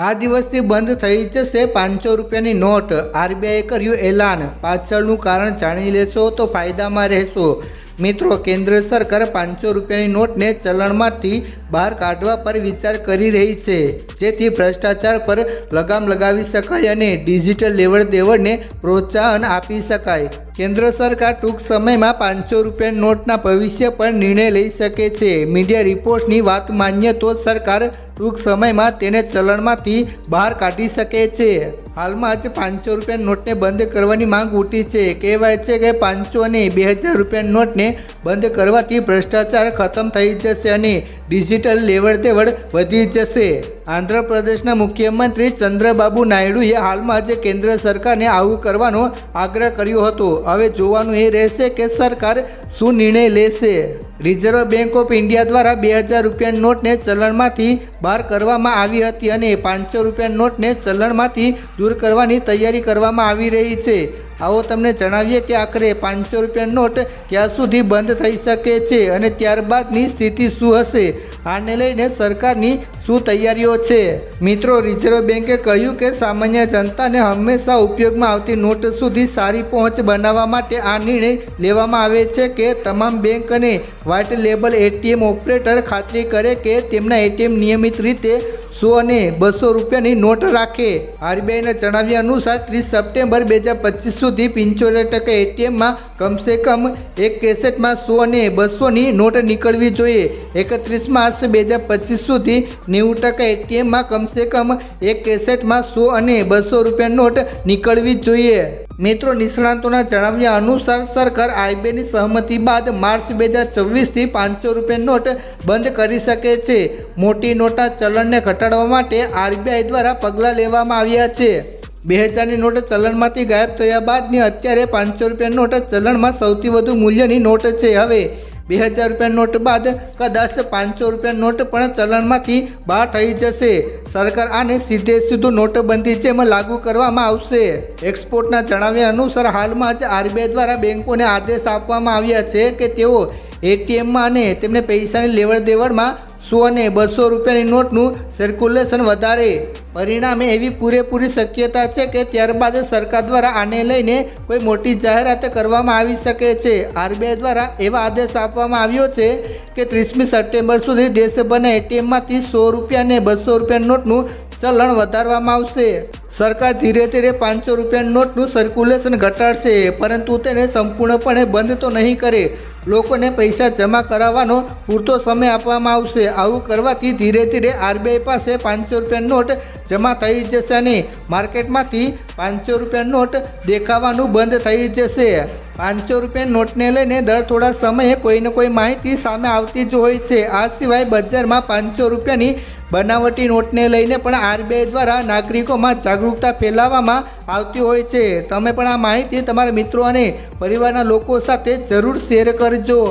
આ દિવસથી બંધ થઈ જશે પાંચસો રૂપિયાની નોટ. આરબીઆઈએ કર્યું એલાન. પાછળનું કારણ જાણી લેશો તો ફાયદામાં રહેશો. મિત્રો, કેન્દ્ર સરકાર પાંચસો રૂપિયાની નોટને ચલણમાંથી બહાર કાઢવા પર વિચાર કરી રહી છે. જેથી ભ્રષ્ટાચાર પર લગામ લગાવી શકાય અને ડિજિટલ લેવડ દેવડને પ્રોત્સાહન આપી શકાય. કેન્દ્ર સરકાર ટૂંક સમયમાં પાંચસો રૂપિયા નોટના ભવિષ્ય પર નિર્ણય લઈ શકે છે. મીડિયા રિપોર્ટ્સની વાત માન્ય તો સરકાર ટૂંક સમયમાં તેને ચલણમાંથી બહાર કાઢી શકે છે. હાલમાં જ પાંચસો રૂપિયા નોટને બંધ કરવાની માંગ ઉઠી છે. કહેવાય છે કે પાંચસો અને બે હજાર રૂપિયા નોટને બંધ કરવાથી ભ્રષ્ટાચાર ખતમ થઈ જશે અને ડિજિટલ લેવડ દેવડ વધી જશે. આંધ્રપ્રદેશના મુખ્યમંત્રી ચંદ્રબાબુ નાયડુએ હાલમાં જ કેન્દ્ર સરકારને આવું કરવાનો આગ્રહ કર્યો હતો. હવે જોવાનું એ રહેશે કે સરકાર શું નિર્ણય લેશે. રિઝર્વ બેંક ઓફ ઇન્ડિયા દ્વારા બે હજાર રૂપિયા નોટને ચલણમાંથી બહાર કરવામાં આવી હતી અને પાંચસો રૂપિયા નોટને ચલણમાંથી દૂર કરવાની તૈયારી કરવામાં આવી રહી છે. આવો તમને જણાવીએ કે આખરે પાંચસો રૂપિયા નોટ ક્યાં સુધી બંધ થઈ શકે છે અને ત્યારબાદની સ્થિતિ શું હશે? આને લઈને સરકારની શું તૈયારીઓ છે? મિત્રો રિઝર્વ બેન્કે કહ્યું કે સામાન્ય જનતાને હંમેશા ઉપયોગમાં આવતી નોટ સુધી સારી પહોંચ બનાવવા માટે આ નિર્ણય લેવામાં આવે છે કે તમામ બેંક અને વ્હાઇટ લેબલ એટીએમ ઓપરેટર ખાતરી કરે કે તેમના એટીએમ નિયમિત રીતે સો અને બસો રૂપિયાની નોટ રાખે. આરબીઆઈના જણાવ્યા અનુસાર ત્રીસ સપ્ટેમ્બર બે હજાર પચીસ સુધી પંચોતેર ટકા એટીએમમાં કમસે કમ એક કેસેટમાં સો અને બસોની નોટ નીકળવી જોઈએ. એકત્રીસ માર્ચ બે હજાર પચીસ સુધી નેવું ટકા એટીએમમાં કમસે કમ એક કેસેટમાં સો અને બસો રૂપિયા નોટ નીકળવી જોઈએ. મિત્રો નિષ્ણાંતોના જણાવ્યા અનુસાર સરકાર આઈબીની સહમતિ બાદ માર્ચ બે હજાર છવ્વીસથી પાંચસો રૂપિયા નોટ બંધ કરી શકે છે. મોટી નોટના ચલણને ઘટાડવા માટે આરબીઆઈ દ્વારા પગલાં લેવામાં આવ્યા છે. બે હજારની નોટ ચલણમાંથી ગાયબ થયા બાદની અત્યારે પાંચસો રૂપિયા નોટ ચલણમાં સૌથી વધુ મૂલ્યની નોટ છે. હવે બે હજાર રૂપિયા નોટ બાદ કદાચ પાંચસો રૂપિયા નોટ પણ ચલણમાંથી બહાર થઈ જશે. સરકાર આને સીધે સીધું નોટબંધી જેમ લાગુ કરવામાં આવશે. એક્સપોર્ટના જણાવ્યા અનુસાર હાલમાં જ આરબીઆઈ દ્વારા બેંકોને આદેશ આપવામાં આવ્યા છે કે તેઓ એટીએમમાં અને તેમને પૈસાની લેવડ દેવડમાં સો અને બસો રૂપિયાની નોટનું સર્ક્યુલેશન વધારે. પરિણામે એવી પૂરેપૂરી શક્યતા છે કે ત્યારબાદ સરકાર દ્વારા આને લઈને કોઈ મોટી જાહેરાત કરવામાં આવી શકે છે. આરબીઆઈ દ્વારા એવા આદેશ આપવામાં આવ્યો છે કે ત્રીસમી સપ્ટેમ્બર સુધી દેશભરના એટીએમમાંથી સો રૂપિયા અને બસો રૂપિયા નોટનું ચલણ વધારવામાં આવશે. સરકાર ધીરે ધીરે પાંચસો રૂપિયા નોટનું સર્ક્યુલેશન ઘટાડશે, પરંતુ તેને સંપૂર્ણપણે બંધ તો નહીં કરે. લોકોને પૈસા જમા કરાવવાનો પૂરતો સમય આપવામાં આવશે. આવું કરવાથી ધીરે ધીરે આરબીઆઈ પાસે પાંચસો રૂપિયા નોટ જમા થઈ જશે અને માર્કેટમાંથી પાંચસો રૂપિયા નોટ દેખાવાનું બંધ થઈ જશે. પાંચસો રૂપિયા નોટને લઈને દર થોડા સમયે કોઈને કોઈ માહિતી સામે આવતી જ હોય છે. આ સિવાય બજારમાં પાંચસો રૂપિયાની બનાવટી નોટને લઈને પણ આરબીઆઈ દ્વારા નાગરિકોમાં જાગૃતતા ફેલાવવામાં આવતી હોય છે. તમે પણ આ માહિતી તમારા મિત્રો અને પરિવારના લોકો સાથે જરૂર શેર કરજો.